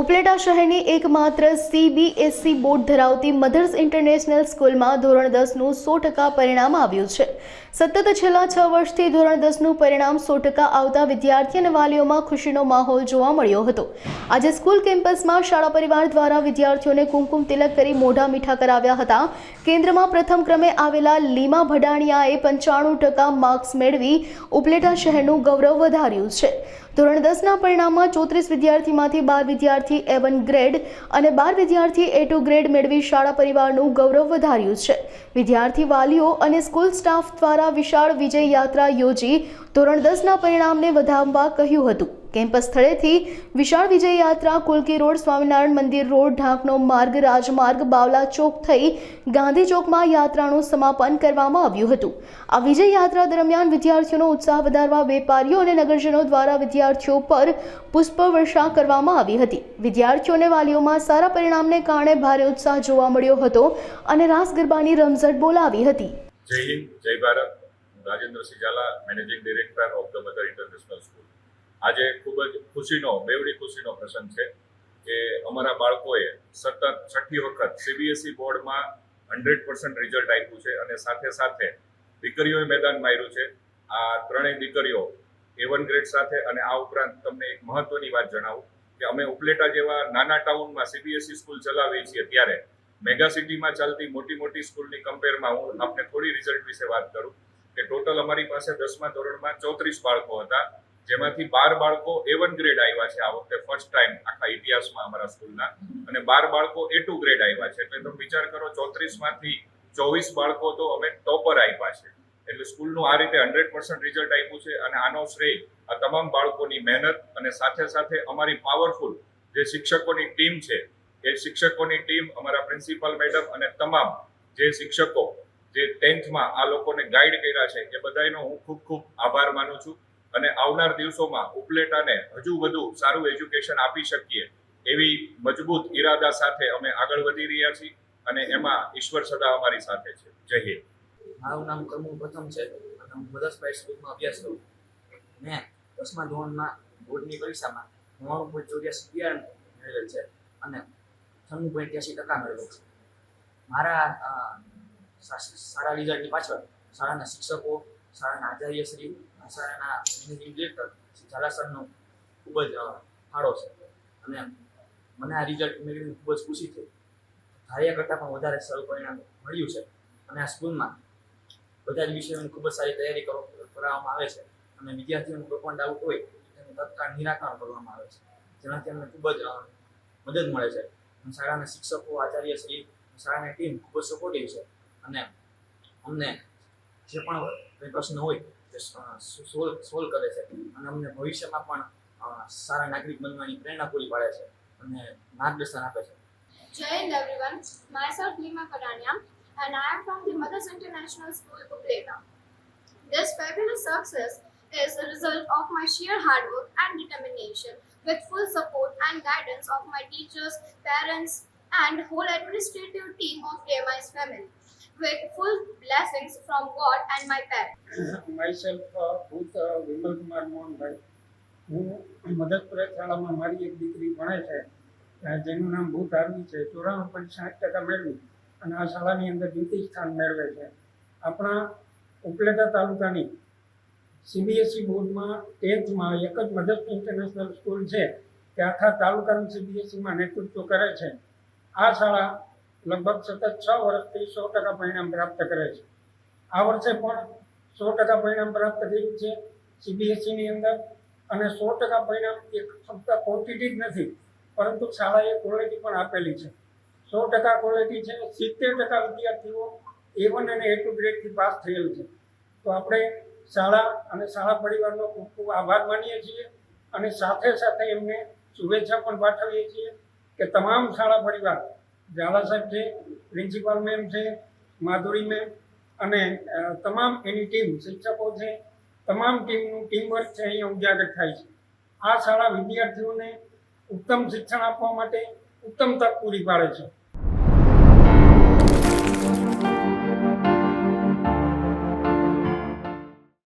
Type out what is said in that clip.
ઉપલેટા શહેરની એકમાત્ર CBSC board ધરાવતી મધર્સ ઇન્ટરનેશનલ સ્કૂલમાં ધોરણ દસનું સો ટકા પરિણામ આવ્યું છે. સતત છેલ્લા છ વર્ષથી ધોરણ દસનું પરિણામ સો ટકા આવતા વિદ્યાર્થી અને વાલીઓમાં ખુશીનો માહોલ જોવા મળ્યો હતો. આજે સ્કૂલ કેમ્પસમાં શાળા પરિવાર દ્વારા વિદ્યાર્થીઓને કુમકુમ તિલક કરી મોઢા મીઠા કરાવ્યા હતા. કેન્દ્રમાં પ્રથમ ક્રમે આવેલા લીમા ભડાણિયાએ પંચાણું ટકા માર્ક્સ મેળવી ઉપલેટા શહેરનું ગૌરવ વધાર્યું છે. ધોરણ દસના પરિણામમાં ચોત્રીસ વિદ્યાર્થીમાંથી બાર વિદ્યાર્થી એ વન ગ્રેડ અને બાર વિદ્યાર્થી એ ટુ ગ્રેડ મેળવી શાળા પરિવારનું ગૌરવ વધાર્યું છે. વિદ્યાર્થી વાલીઓ અને સ્કૂલ સ્ટાફ દ્વારા વિશાળ વિજય યાત્રા યોજી ધોરણ દસના પરિણામને વધાવવા કહ્યું હતું. કેમ્પસ સ્થળેથી વિશાળ વિજય યાત્રા, કુલકી રોડ, સ્વામિનારાયણ મંદિર રોડ, ઢાંકનો માર્ગ, રાજમાર્ગ, બાવલા ચોક થઈ ગાંધી ચોકમાં યાત્રાનું સમાપન કરવામાં આવ્યું હતું. આ વિજય યાત્રા દરમિયાન વિદ્યાર્થીઓનો ઉત્સાહ વધારવા વેપારીઓ અને નગરજનો દ્વારા વિદ્યાર્થીઓ પર પુષ્પવર્ષા કરવામાં આવી હતી. વિદ્યાર્થીઓ અને વાલીઓમાં સારા પરિણામને કારણે ભારે ઉત્સાહ જોવા મળ્યો હતો અને રાસ ગરબાની રમઝટ બોલાવી હતી. જય હિન્દ, જય Bharat. Rajendra Sijala managing director of the Mother International School આજે ખૂબ જ ખુશીનો, બેવડી ખુશીનો પ્રસંગ છે કે અમારા બાળકોએ સતત છઠ્ઠી વખત સીબીએસઈ બોર્ડમાં હંડ્રેડ પર્સન્ટ રિઝલ્ટ આપ્યું છે અને સાથે સાથે દીકરીઓએ મેદાન માર્યું છે. આ ત્રણેય દીકરીઓ એ વન ગ્રેડ સાથે અને આ ઉપરાંત તમને એક મહત્વની વાત જણાવું કે અમે ઉપલેટા જેવા નાના ટાઉનમાં સીબીએસઈ સ્કૂલ ચલાવીએ છીએ ત્યારે મેગા સિટીમાં ચાલતી મોટી મોટી સ્કૂલની કમ્પેરમાં હું આપને થોડી રિઝલ્ટ વિશે વાત કરું કે ટોટલ અમારી પાસે દસમા ધોરણમાં ચોત્રીસ બાળકો હતા. જેમાંથી બાર બાળકો એ વન ગ્રેડ આવ્યા છે આ વખતે ફર્સ્ટ ટાઈમ આખા ઇતિહાસમાં અમારા સ્કૂલના. અને બાર બાળકો એ ટુ ગ્રેડ આવ્યા છે. એટલે તમે વિચાર કરો ચોત્રીસમાંથી ચોવીસ બાળકો તો અમે ટોપર આપ્યા છે. એટલે સ્કૂલનું આ રીતે હંડ્રેડ પર્સન્ટ રિઝલ્ટ આપ્યું છે અને આનો શ્રેય આ તમામ બાળકોની મહેનત અને સાથે સાથે અમારી પાવરફુલ જે શિક્ષકોની ટીમ છે, એ શિક્ષકોની ટીમ અમારા પ્રિન્સિપાલ મેડમ અને તમામ જે શિક્ષકો જે ટેન્થમાં આ લોકોને ગાઈડ કર્યા છે, એ બધાનો હું ખૂબ ખૂબ આભાર માનું છું. અને આવનાર દિવસોમાં ઉપલેટાને હજુ વધુ સારું એજ્યુકેશન આપી શકીએ એવી મજબૂત ઈરાદા સાથે અમે આગળ વધી રહ્યા છીએ અને એમાં ઈશ્વર સદા અમારી સાથે છે. જય હિન્દ. મારું નામ કરમુ પ્રથમ છે અને હું મધર્સ પ્રાઇસ સ્કૂલમાં અભ્યાસ કરું મેં દસમા ધોરણમાં બોર્ડની પરીક્ષામાં નવ્વાણું પોઈન્ટ ચોર્યાસી મેળવેલ છે અને છન્નું પોઈન્ટ ત્યાસી ટકા મેળવેલ છે. મારા સારા રિઝલ્ટની પાછળ શાળાના શિક્ષકો, શાળાના આચાર્યશ્રી શાળાના મેનેજિંગ ડિરેક્ટર શ્રી ઝાલા સરનો ખૂબ જ ફાળો છે. અને મને આ રિઝલ્ટ મેળવીને ખૂબ જ ખુશી થઈ. ધાર્યા કરતાં પણ વધારે સારું પરિણામ મળ્યું છે. અને આ સ્કૂલમાં બધા જ વિષયોની ખૂબ જ સારી તૈયારી કરો કરાવવામાં આવે છે. અને વિદ્યાર્થીઓને કોઈ પણ ડાઉટ હોય, તેનું તત્કાળ નિરાકરણ કરવામાં આવે છે. જેનાથી અમને ખૂબ જ મદદ મળે છે. શાળાના શિક્ષકો, આચાર્ય શ્રી, શાળાની ટીમ ખૂબ જ સપોર્ટિવ છે. અને અમને જે પણ પ્રશ્ન હોય સોલ્વ સોલ્વ કરે છે અને અમને ભવિષ્યમાં પણ અ, સારા નાગરિક બનવાની પ્રેરણા પૂરી પાડે છે અને માર્ગદર્શન આપે છે Jai Hind everyone, myself Lima Kadania and I am from the Mothers International School, Upleta. This fabulous success is a result of my sheer hard work and determination with full support and guidance of my teachers, parents and whole administrative team of DMI's family With full blessings from God and my parents. Myself Bhut Vimal Kumar Mohanbhai. હું મદદપુરા શાળામાં મારી એક દીકરી ભણે છે. જેનું નામ ભૂત આર્મી છે. ચોરાણું પોઈન્ટ સાઠ ટકા મેળવી અને આ શાળાની અંદર દ્વિતીય સ્થાન મેળવે છે. આપણા ઉપલેટા તાલુકાની સીબીએસઈ બોર્ડમાં ટેન્થમાં એક જ મધર ઇન્ટરનેશનલ સ્કૂલ છે. કે આખા તાલુકાનું સીબીએસઈમાં નેતૃત્વ કરે છે. આ શાળા લગભગ સતત છ વર્ષથી સો ટકા પરિણામ પ્રાપ્ત કરે છે. આ વર્ષે પણ સો ટકા પરિણામ પ્રાપ્ત થયું છે સીબીએસઈની અંદર અને સો ટકા પરિણામ એક ફક્ત ક્વોન્ટિટી જ નથી, પરંતુ શાળાએ ક્વોલિટી પણ આપેલી છે. સો ટકા ક્વોલિટી છે, સિત્તેર ટકા વિદ્યાર્થીઓ એ વન અને એ ટુ ગ્રેડથી પાસ થયેલ છે. તો આપણે શાળા અને શાળા પરિવારનો ખૂબ ખૂબ આભાર માનીએ છીએ અને સાથે સાથે એમને શુભેચ્છા પણ પાઠવીએ છીએ કે તમામ શાળા પરિવાર ઝાલા સાહેબ છે, પ્રિન્સિપાલ મેમ છે, માધુરી મેમ અને તમામ એની ટીમ, શિક્ષકો છે, તમામ ટીમનું ટીમવર્ક છે, અહીંયા ઉજાગર થાય છે. આ શાળા વિદ્યાર્થીઓને ઉત્તમ શિક્ષણ આપવા માટે ઉત્તમ તક પૂરી પાડે છે.